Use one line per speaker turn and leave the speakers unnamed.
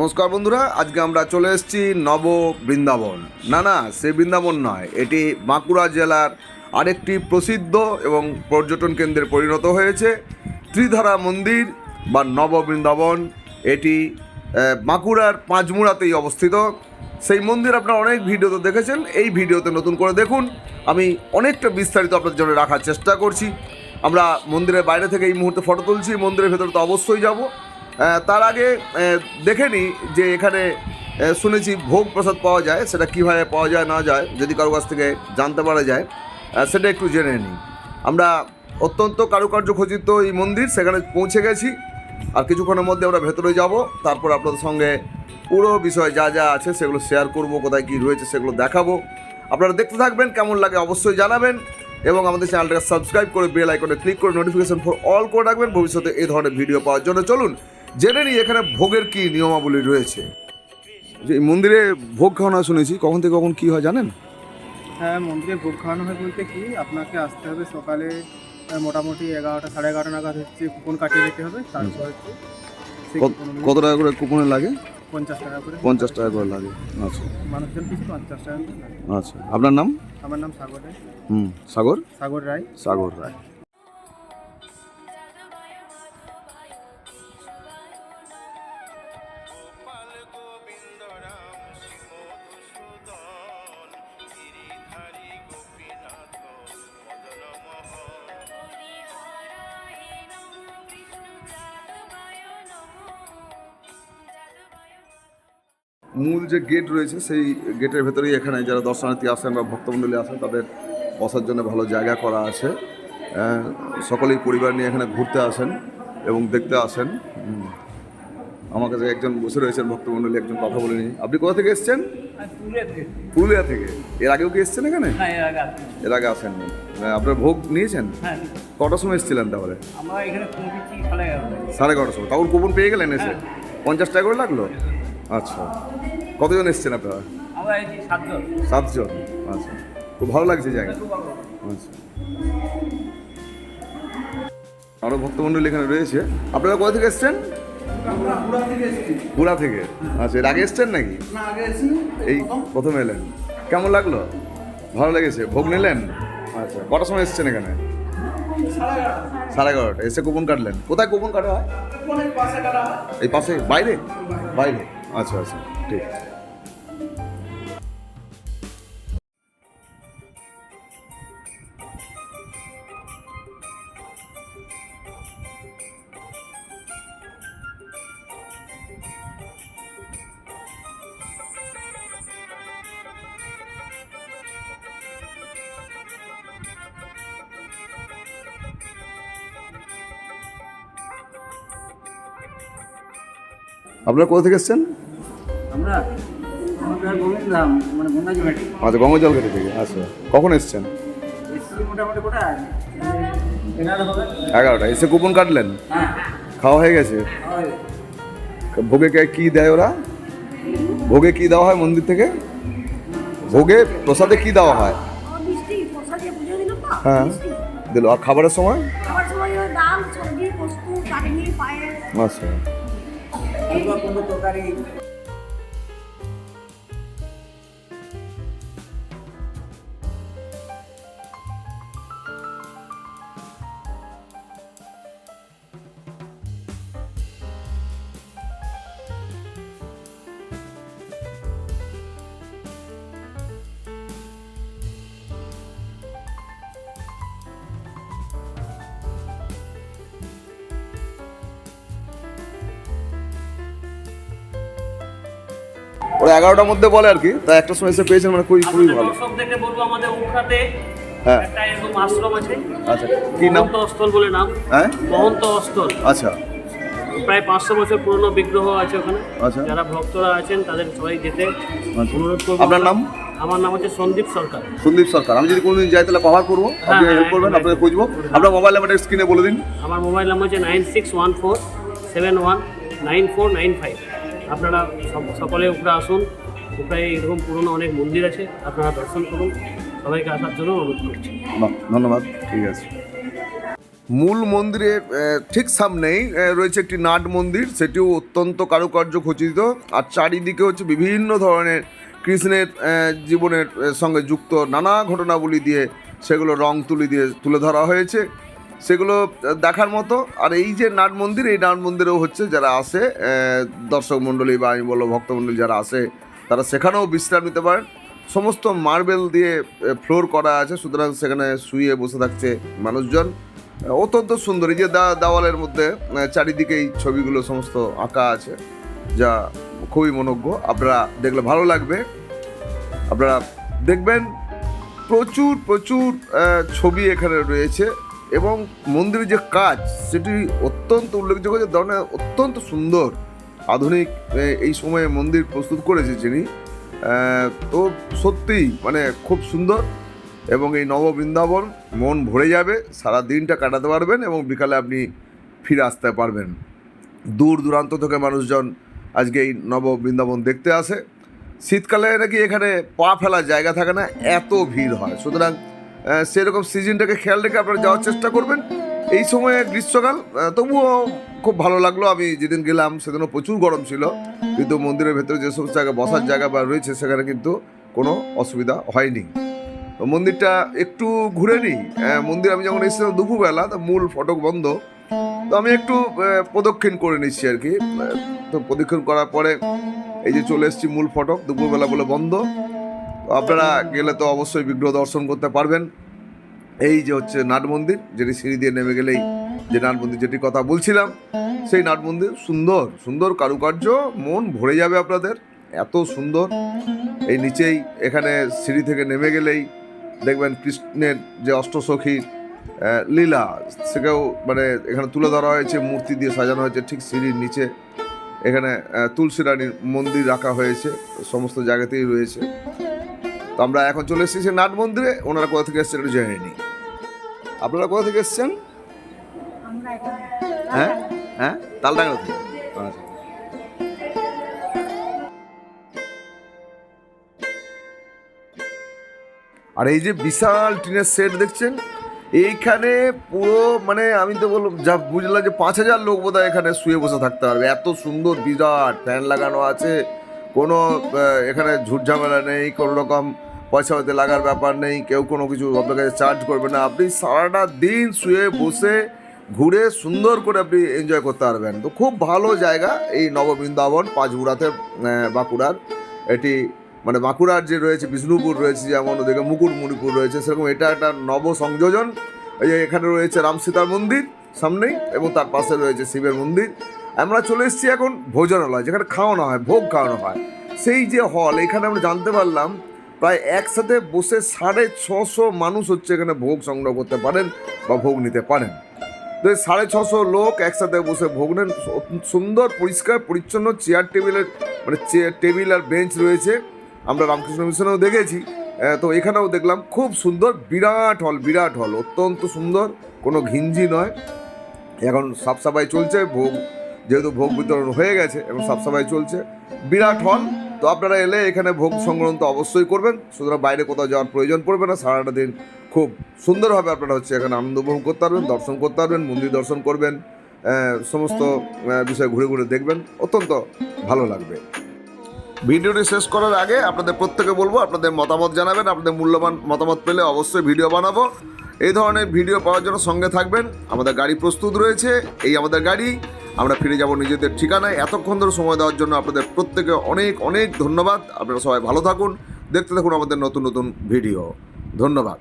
নমস্কার বন্ধুরা, আজকে আমরা চলে এসেছি নব বৃন্দাবন। না না, সে বৃন্দাবন নয়, এটি বাঁকুড়া জেলার আরেকটি প্রসিদ্ধ এবং পর্যটন কেন্দ্রে পরিণত হয়েছে। ত্রিধারা মন্দির বা নব বৃন্দাবন, এটি বাঁকুড়ার পাঁচমুড়াতেই অবস্থিত। সেই মন্দির আপনারা অনেক ভিডিওতে দেখেছেন, এই ভিডিওতে নতুন করে দেখুন। আমি অনেকটা বিস্তারিত আপনাদের জন্য রাখার চেষ্টা করছি। আমরা মন্দিরের বাইরে থেকে এই মুহূর্তে ফটো তুলছি, মন্দিরের ভেতরে তো অবশ্যই যাব। তার আগে দেখে নিই যে এখানে শুনেছি ভোগ প্রসাদ পাওয়া যায়, সেটা কীভাবে পাওয়া যায়, না যায়, যদি কারও কাছ থেকে জানতে পারা যায় সেটা একটু জেনে নিই আমরা অত্যন্ত কারুকার্য খচিত এই মন্দির, সেখানে পৌঁছে গেছি, আর কিছুক্ষণের মধ্যে আমরা ভেতরে যাব, তারপর আপনাদের সঙ্গে পুরো বিষয় যা যা আছে, সেগুলো শেয়ার করব, কোথায় কী রয়েছে, সেগুলো দেখাবো। আপনারা দেখতে থাকবেন, কেমন লাগে অবশ্যই জানাবেন, এবং আমাদের চ্যানেলটাকে সাবস্ক্রাইব করে বেল আইকনে ক্লিক করে নোটিফিকেশন ফর অল করে রাখবেন। ভবিষ্যতে এই ধরনের ভিডিও পাওয়ার জন্য চলুন জেনে নিই এখানে ভোগের কী নিয়মাবলী রয়েছে। যে মন্দিরে ভোগ খাওয়ানো শুনেছি কখন থেকে কখন কী হয় জানেন?
হ্যাঁ মন্দিরে ভোগ খাওয়ানো হয় বলতে কি আপনাকে আসতে হবে সকালে মোটামুটি এগারোটা সাড়ে এগারোটা নাগাদ হচ্ছে কুপন কাটিয়ে যেতে হবে তারপর হচ্ছে
কত- টাকা করে কুপনে লাগে?
পঞ্চাশ টাকা করে।
পঞ্চাশ টাকা করে লাগে আচ্ছা।
মানুষজন পিছু পঞ্চাশ টাকা
আচ্ছা আপনার নাম?
আমার নাম সাগর রায়।
হুম সাগর?
সাগর রায়।
সাগর রায়। মূল যে গেট রয়েছে সেই গেটের ভেতরেই এখানে যারা দর্শনার্থী আসেন বা ভক্তমণ্ডলী আসেন তাদের বসার জন্য ভালো জায়গা করা আছে। সকলেই পরিবার নিয়ে এখানে ঘুরতে আসেন এবং দেখতে আসেন। আমার কাছে একজন বসে রয়েছেন ভক্তমণ্ডলী একজন কথা বলে নিই আপনি কোথা থেকে এসছেন? পুরুলিয়া থেকে। এর আগেও কি এসছেন এখানে? এর আগে আসেননি। আহ, আপনার ভোগ নিয়েছেন?
হ্যাঁ।
কটার সময় এসেছিলেন তাহলে?
সাড়ে এগারোটা
সাড়ে এগারোটার সময়। তখন কুপন পেয়ে গেলেন এসে? পঞ্চাশ টাকা করে লাগল? আচ্ছা। কতজন এসছেন আপনারা?
আমরা এই সাতজন।
সাতজন। আচ্ছা। খুব ভালো লাগছে জায়গা আচ্ছা। আরও ভক্তমণ্ডলী এখানে রয়েছে। আপনারা কোথা থেকে এসছেন? পুরা থেকে আচ্ছা এর আগে এসছেন নাকি? এই প্রথম। এলেন। কেমন লাগল? ভালো লেগেছে? ভোগ নিলেন? আচ্ছা কটার সময় এসছেন এখানে? সাড়ে এগারোটা এসে কুপন কাটলেন। কোথায় কুপন কাটা হয়? এই পাশে? বাইরে। বাইরে। আচ্ছা আচ্ছা ঠিক। আপনারা কোথা থেকে এসছেন?
আমরা আমরা জল
আচ্ছা ঘাটি থেকে আচ্ছা। কখন এসছেন?
কোটা
এগারোটা এসে কুপন কাটলেন?
হ্যাঁ।
খাওয়া হয়ে গেছে? ভোগে কে- কি দেয় ওরা? ভোগে কি দেওয়া হয় মন্দির থেকে? ভোগে প্রসাদে কি দেওয়া হয়?
মিষ্টি প্রসাদে পুজো দিল তো।
হ্যাঁ। দিল। আর খাবারের সময়? আচ্ছা। ওরা এগারোটার মধ্যে বলে আর কি তা একটা সময় এসে পেয়েছেন মানে খুবই খুবই ভালো।
বলব আমাদের উখড়াতে
হ্যাঁ।
একটা এরকম আশ্রম আছে।
আচ্ছা কি নাম?
মহন্ত অস্থল বলে নাম।
হ্যাঁ?
মহন্ত অস্থল
আচ্ছা।
প্রায় পাঁচশো বছর পুরনো বিগ্রহ আছে ওখানে।
আচ্ছা।
যারা ভক্তরা আছেন তাদের সবাই যেতে
আচ্ছা।
অনুরোধ করব।
আপনার নাম?
আমার নাম হচ্ছে সন্দীপ সরকার।
সন্দীপ সরকার। আমি যদি কোনোদিন যাই তাহলে কভার করব। আপনি
হ্যাঁ,
হেল্প করবেন আপনাকে। খুঁজবো। আপনার মোবাইল নাম্বারটা স্ক্রিনে বলে দিন।
আমার মোবাইল নাম্বার হচ্ছে nine six one four seven one nine four nine five আপনারা সকলে উপরে আসুন। উপরে এরকম পুরনো অনেক মন্দির আছে, আপনারা দর্শন করুন। সবাইকে আসার জন্য অনুরোধ করছি।
ধন্যবাদ, ঠিক আছে। মূল মন্দিরের ঠিক সামনেই রয়েছে একটি নাট মন্দির, সেটিও অত্যন্ত কারুকার্য খচিত, আর চারিদিকে হচ্ছে বিভিন্ন ধরনের কৃষ্ণের জীবনের সঙ্গে যুক্ত নানা ঘটনাবলী দিয়ে সেগুলো রং তুলি দিয়ে, তুলে ধরা হয়েছে। সেগুলো দেখার মতো। আর এই যে নাট মন্দির, এই নাট মন্দিরেও হচ্ছে যারা আসে দর্শক মণ্ডলী বা আমি বলব ভক্তমণ্ডলী যারা আসে, তারা সেখানেও বিশ্রাম নিতে পারেন। সমস্ত মার্বেল দিয়ে ফ্লোর করা আছে, সুতরাং সেখানে শুয়ে বসে থাকছে মানুষজন। অত্যন্ত সুন্দর। এই যে দা- দেওয়ালের মধ্যে চারিদিকে এই ছবিগুলো সমস্ত আঁকা আছে, যা খুবই মনোজ্ঞ। আপনারা দেখলে ভালো লাগবে। আপনারা দেখবেন, প্রচুর প্রচুর ছবি এখানে রয়েছে। এবং মন্দিরের যে কাজ, সেটি অত্যন্ত উল্লেখযোগ্য যে ধরনের অত্যন্ত সুন্দর, আধুনিক এই সময়ে মন্দির প্রস্তুত করেছে যিনি। তো সত্যিই মানে খুব সুন্দর এবং এই নব বৃন্দাবন মন ভরে যাবে, সারা দিনটা কাটাতে পারবেন এবং বিকালে আপনি ফিরে আসতে পারবেন। দূর দূরান্ত থেকে মানুষজন আজকে এই নব বৃন্দাবন দেখতে আসে। শীতকালে নাকি এখানে পা ফেলার জায়গা থাকে না, এত ভিড় হয়। সুতরাং সেরকম সিজনটাকে খেয়াল রেখে আপনারা যাওয়ার চেষ্টা করবেন। এই সময়ে গ্রীষ্মকাল তবুও খুব ভালো লাগল। আমি যেদিন গেলাম, সেদিনও প্রচুর গরম ছিল। কিন্তু মন্দিরের ভেতরে যে সমস্ত জায়গা, বসার জায়গা বা রয়েছে, সেখানে কিন্তু কোনো অসুবিধা হয়নি। তো মন্দিরটা একটু ঘুরে নিই। মন্দির আমি যখন এসেছিলাম দুপুরবেলা, তো মূল ফটক বন্ধ। তো আমি একটু প্রদক্ষিণ করে নিচ্ছি আর কি। তো প্রদক্ষিণ করার পরে এই যে চলে এসেছি মূল ফটক, দুপুরবেলা বলে বন্ধ। আপনারা গেলে তো অবশ্যই বিগ্রহ দর্শন করতে পারবেন। এই যে হচ্ছে নাট মন্দির যেটি সিঁড়ি দিয়ে নেমে গেলেই যে নাট মন্দির যেটি কথা বলছিলাম সেই নাট মন্দির সুন্দর সুন্দর কারুকার্য মন ভরে যাবে আপনাদের এত সুন্দর। এই নিচেই এখানে সিঁড়ি থেকে নেমে গেলেই দেখবেন কৃষ্ণের যে অষ্টসখীর আহ, লীলা সেটাও মানে এখানে তুলে ধরা হয়েছে মূর্তি দিয়ে সাজানো হয়েছে ঠিক সিঁড়ির নিচে এখানে তুলসী রানীর মন্দির রাখা হয়েছে সমস্ত জায়গাতেই রয়েছে। তো আমরা এখন চলে এসেছি সেই নাট মন্দিরে। ওনারা কোথা থেকে এসেছেন একটু জেনে নিই। আপনারা কোথা থেকে এসেছেন? হ্যাঁ? হ্যাঁ? তালডাঙ্গা থেকে। আচ্ছা। আর এই যে বিশাল টিনের সেট দেখছেন এইখানে পুরো মানে আমি তো বললাম যা বুঝলাম যে পাঁচ হাজার লোক বোধহয় এখানে শুয়ে বসে থাকতে পারবে। এত সুন্দর বিরাট ফ্যান লাগানো আছে। কোনো এখানে ঝুটঝামেলা নেই কোনো রকম পয়সা হতে লাগার ব্যাপার নেই, কেউ কোনো কিছু আপনার কাছে চার্জ করবে না। আপনি সারাটা দিন শুয়ে, বসে, ঘুরে, সুন্দর করে আপনি এনজয় করতে পারবেন। তো খুব ভালো জায়গা এই নববৃন্দাবন পাঁচগুড়াতে বাঁকুড়ার। এটি মানে বাঁকুড়ার যে রয়েছে, বিষ্ণুপুর রয়েছে, যেমন ওদিকে মুকুটমণিপুর রয়েছে, সেরকম এটা একটা নব সংযোজন এই যে এখানে রয়েছে রাম সীতার মন্দির সামনেই, এবং তার পাশে রয়েছে শিবের মন্দির। আমরা চলে এসেছি এখন ভোজনালয়, যেখানে খাওয়ানো হয়, ভোগ খাওয়ানো হয়। সেই যে হল এখানে আমরা জানতে পারলাম প্রায় একসাথে বসে সাড়ে ছশো মানুষ হচ্ছে এখানে ভোগ সংগ্রহ করতে পারেন বা ভোগ নিতে পারেন। তো সাড়ে ছশো লোক একসাথে বসে ভোগ নেন। সুন্দর, পরিষ্কার, পরিচ্ছন্ন চেয়ার টেবিলের মানে চেয়ার টেবিল আর বেঞ্চ রয়েছে। আমরা রামকৃষ্ণ মিশনেও দেখেছি। তো এখানেও দেখলাম খুব সুন্দর, বিরাট হল বিরাট হল অত্যন্ত সুন্দর, কোনো ঘিঞ্জি নয়। এখন সাফ সাফাই চলছে, ভোগ যেহেতু ভোগ বিতরণ হয়ে গেছে, এখন সাফ সাফাই চলছে। বিরাট হল তো আপনারা এলে এখানে ভোগ সংগ্রহণ তো অবশ্যই করবেন। সুতরাং বাইরে কোথাও যাওয়ার প্রয়োজন পড়বে না। সারাটা দিন খুব সুন্দরভাবে আপনারা হচ্ছে এখানে আনন্দ উপভোগ করতে পারবেন, দর্শন করতে পারবেন, মন্দির দর্শন করবেন সমস্ত বিষয় ঘুরে ঘুরে দেখবেন। অত্যন্ত ভালো লাগবে। ভিডিওটি শেষ করার আগে আপনাদের প্রত্যেকে বলব, আপনাদের মতামত জানাবেন, আপনাদের মূল্যবান মতামত পেলে অবশ্যই ভিডিও বানাবো। এই ধরনের ভিডিও পাওয়ার জন্য সঙ্গে থাকবেন। আমাদের গাড়ি প্রস্তুত রয়েছে। এই আমাদের গাড়ি আমরা ফিরে যাব নিজেদের ঠিকানায়। এতক্ষণ ধরে সময় দেওয়ার জন্য আপনাদের প্রত্যেকে অনেক অনেক ধন্যবাদ। আপনারা সবাই ভালো থাকুন। দেখতে থাকুন আমাদের নতুন নতুন ভিডিও। ধন্যবাদ।